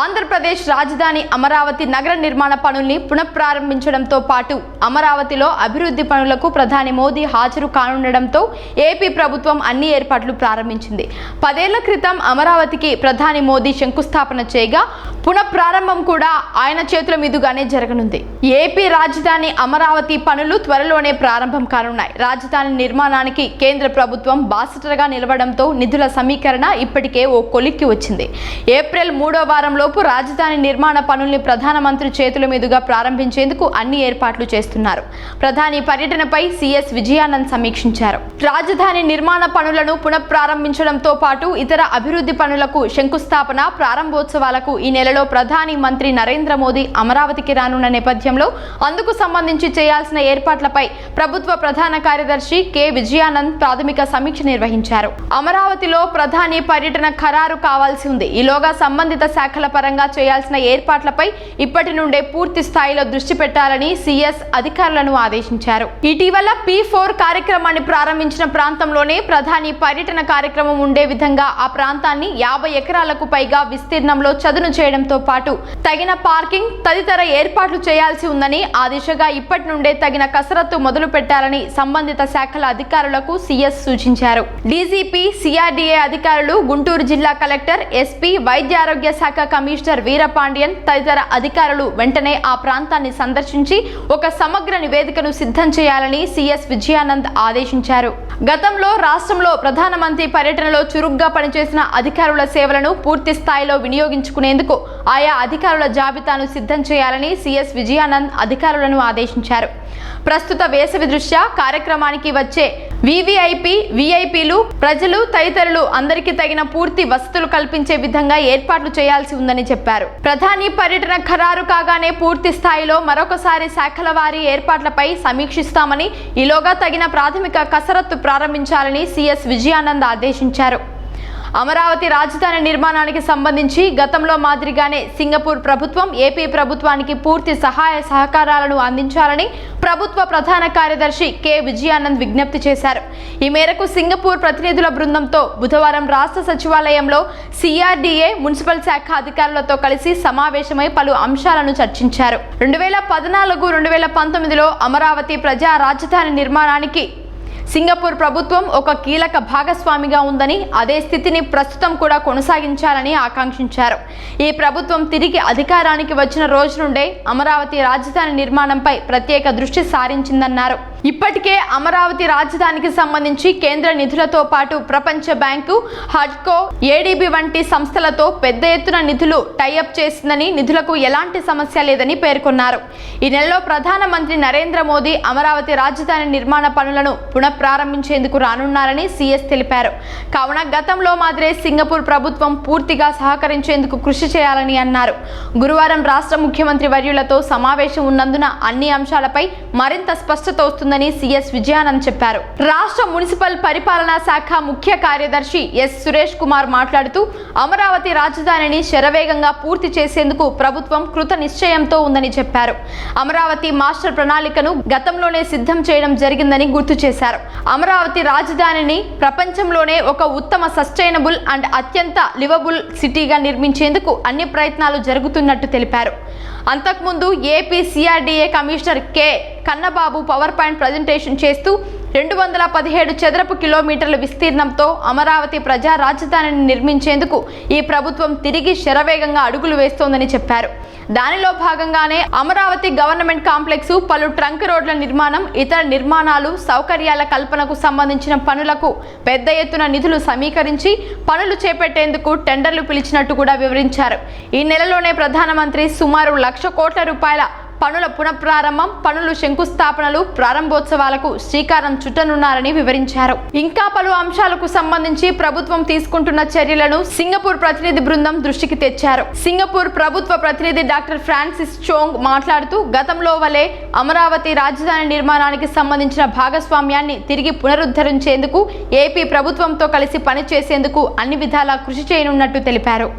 ఆంధ్రప్రదేశ్ రాజధాని అమరావతి నగర నిర్మాణ పనుల్ని పునఃప్రారంభించడంతో పాటు అమరావతిలో అభివృద్ధి పనులకు ప్రధాని మోదీ హాజరు కానుండడంతో ఏపీ ప్రభుత్వం అన్ని ఏర్పాట్లు ప్రారంభించింది. పదేళ్ళ క్రితం అమరావతికి ప్రధాని మోదీ శంకుస్థాపన చేయగా పునఃప్రారంభం కూడా ఆయన చేతుల మీదుగానే జరగనుంది. ఏపీ రాజధాని అమరావతి పనులు త్వరలోనే ప్రారంభం కానున్నాయి. రాజధాని నిర్మాణానికి కేంద్ర ప్రభుత్వం బాసటగా నిలవడంతో నిధుల సమీకరణ ఇప్పటికే ఓ కొలిక్కి వచ్చింది. ఏప్రిల్ మూడో వారంలోపు రాజధాని నిర్మాణ పనుల్ని ప్రధానమంత్రి చేతుల మీదుగా ప్రారంభించేందుకు అన్ని ఏర్పాట్లు చేస్తున్నారు. ప్రధాని పర్యటనపై సిఎస్ విజయానంద్ సమీక్షించారు. రాజధాని నిర్మాణ పనులను పునఃప్రారంభించడంతో పాటు ఇతర అభివృద్ధి పనులకు శంకుస్థాపన ప్రారంభోత్సవాలకు ఈ నెల నెలలో ప్రధాని మంత్రి నరేంద్ర మోదీ అమరావతికి రానున్న నేపథ్యంలో అందుకు సంబంధించి చేయాల్సిన ఏర్పాట్లపై ప్రభుత్వ ప్రధాన కార్యదర్శి కె. విజయానంద్ ప్రాథమిక సమీక్ష నిర్వహించారు. అమరావతిలో ప్రధాని పర్యటన ఖరారు కావాల్సి ఉంది. ఈలోగా సంబంధిత శాఖల పరంగా చేయాల్సిన ఏర్పాట్లపై ఇప్పటి నుండే పూర్తి స్థాయిలో దృష్టి పెట్టాలని సిఎస్ అధికారులను ఆదేశించారు. ఇటీవల పి ఫోర్ కార్యక్రమాన్ని ప్రారంభించిన ప్రాంతంలోనే ప్రధాని పర్యటన కార్యక్రమం ఉండే విధంగా ఆ ప్రాంతాన్ని యాభై ఎకరాలకు పైగా విస్తీర్ణంలో చదును చేయడం చేయడంతో పాటు తగిన పార్కింగ్ తదితర ఏర్పాట్లు చేయాల్సి ఉందని ఆ దిశగా ఇప్పటి నుండే తగిన కసరత్తు మొదలు పెట్టాలని సంబంధిత శాఖల అధికారులకు సీఎస్ సూచించారు. డీజీపీ సిఆర్డీఏ అధికారులు గుంటూరు జిల్లా కలెక్టర్ ఎస్పీ వైద్య ఆరోగ్య శాఖ కమిషనర్ వీరపాండియన్ తదితర అధికారులు వెంటనే ఆ ప్రాంతాన్ని సందర్శించి ఒక సమగ్ర నివేదికను సిద్ధం చేయాలని సీఎస్ విజయానంద్ ఆదేశించారు. గతంలో రాష్ట్రంలో ప్రధానమంత్రి పర్యటనలో చురుగ్గా పనిచేసిన అధికారుల సేవలను పూర్తి స్థాయిలో వినియోగించుకునేందుకు ఆయా అధికారుల జాబితాను సిద్ధం చేయాలని సిఎస్ విజయానంద్ అధికారులను ఆదేశించారు. ప్రస్తుత వేసవి దృష్ట్యా కార్యక్రమానికి వచ్చే వివిఐపి విఐపీలు ప్రజలు తదితరులు అందరికీ తగిన పూర్తి వసతులు కల్పించే విధంగా ఏర్పాట్లు చేయాల్సి ఉందని చెప్పారు. ప్రధాని పర్యటన ఖరారు కాగానే పూర్తి స్థాయిలో మరొకసారి శాఖల వారి ఏర్పాట్లపై సమీక్షిస్తామని ఈలోగా తగిన ప్రాథమిక కసరత్తు ప్రారంభించాలని సిఎస్ విజయానంద్ ఆదేశించారు. అమరావతి రాజధాని నిర్మాణానికి సంబంధించి గతంలో మాదిరిగానే సింగపూర్ ప్రభుత్వం ఏపీ ప్రభుత్వానికి పూర్తి సహాయ సహకారాలను అందించాలని ప్రభుత్వ ప్రధాన కార్యదర్శి కె. విజయానంద్ విజ్ఞప్తి చేశారు. ఈ మేరకు సింగపూర్ ప్రతినిధుల బృందంతో బుధవారం రాష్ట్ర సచివాలయంలో సిఆర్డీఏ మున్సిపల్ శాఖ అధికారులతో కలిసి సమావేశమై పలు అంశాలను చర్చించారు. రెండు వేల పద్నాలుగు రెండు వేల పంతొమ్మిదిలో అమరావతి ప్రజా రాజధాని నిర్మాణానికి సింగపూర్ ప్రభుత్వం ఒక కీలక భాగస్వామిగా ఉందని అదే స్థితిని ప్రస్తుతం కూడా కొనసాగించాలని ఆకాంక్షించారు. ఈ ప్రభుత్వం తిరిగి అధికారానికి వచ్చిన రోజు నుండే అమరావతి రాజధాని నిర్మాణంపై ప్రత్యేక దృష్టి సారించిందన్నారు. ఇప్పటికే అమరావతి రాజధానికి సంబంధించి కేంద్ర నిధులతో పాటు ప్రపంచ బ్యాంకు హడ్కో ఏడీబీ వంటి సంస్థలతో పెద్ద ఎత్తున నిధులు టైఅప్ చేసిందని నిధులకు ఎలాంటి సమస్య లేదని పేర్కొన్నారు. ఈ నెలలో ప్రధానమంత్రి నరేంద్ర మోదీ అమరావతి రాజధాని నిర్మాణ పనులను పునఃప్రారంభించేందుకు రానున్నారని సీఎస్ తెలిపారు. కావున గతంలో మాదిరే సింగపూర్ ప్రభుత్వం పూర్తిగా సహకరించేందుకు కృషి చేయాలని అన్నారు. గురువారం రాష్ట్ర ముఖ్యమంత్రి వర్యులతో సమావేశం ఉన్నందున అన్ని అంశాలపై మరింత స్పష్టత వస్తుందని సీఎస్ విజయానంద్ చెప్పారు. రాష్ట్ర మున్సిపల్ పరిపాలనా శాఖ ముఖ్య కార్యదర్శి ఎస్ సురేష్ కుమార్ మాట్లాడుతూ అమరావతి రాజధానిని శరవేగంగా పూర్తి చేసేందుకు ప్రభుత్వం కృత నిశ్చయంతో ఉందని చెప్పారు. అమరావతి మాస్టర్ ప్రణాళికను గతంలోనే సిద్ధం చేయడం జరిగిందని గుర్తు చేశారు. అమరావతి రాజధానిని ప్రపంచంలోనే ఒక ఉత్తమ సస్టైనబుల్ అండ్ అత్యంత లివబుల్ సిటీగా నిర్మించేందుకు అన్ని ప్రయత్నాలు జరుగుతున్నట్టు తెలిపారు. అంతకుముందు AP CRDA commissioner K. Kannababu PowerPoint presentation చేస్తూ రెండు వందల పదిహేడు చదరపు కిలోమీటర్ల విస్తీర్ణంతో అమరావతి ప్రజా రాజధానిని నిర్మించేందుకు ఈ ప్రభుత్వం తిరిగి శరవేగంగా అడుగులు వేస్తోందని చెప్పారు. దానిలో భాగంగానే అమరావతి గవర్నమెంట్ కాంప్లెక్స్ పలు ట్రంక్ రోడ్ల నిర్మాణం ఇతర నిర్మాణాలు సౌకర్యాల కల్పనకు సంబంధించిన పనులకు పెద్ద ఎత్తున నిధులు సమీకరించి పనులు చేపట్టేందుకు టెండర్లు పిలిచినట్టు కూడా వివరించారు. ఈ నెలలోనే ప్రధానమంత్రి సుమారు లక్ష కోట్ల రూపాయల పనుల పునఃప్రారంభం పనులు శంకుస్థాపనలు ప్రారంభోత్సవాలకు శ్రీకారం చుట్టనున్నారని వివరించారు. ఇంకా పలు అంశాలకు సంబంధించి ప్రభుత్వం తీసుకుంటున్న చర్యలను సింగపూర్ ప్రతినిధి బృందం దృష్టికి తెచ్చారు. సింగపూర్ ప్రభుత్వ ప్రతినిధి డాక్టర్ ఫ్రాన్సిస్ చోంగ్ మాట్లాడుతూ గతంలో వలె అమరావతి రాజధాని నిర్మాణానికి సంబంధించిన భాగస్వామ్యాన్ని తిరిగి పునరుద్ధరించేందుకు ఏపీ ప్రభుత్వంతో కలిసి పనిచేసేందుకు అన్ని విధాలా కృషి చేయనున్నట్టు తెలిపారు.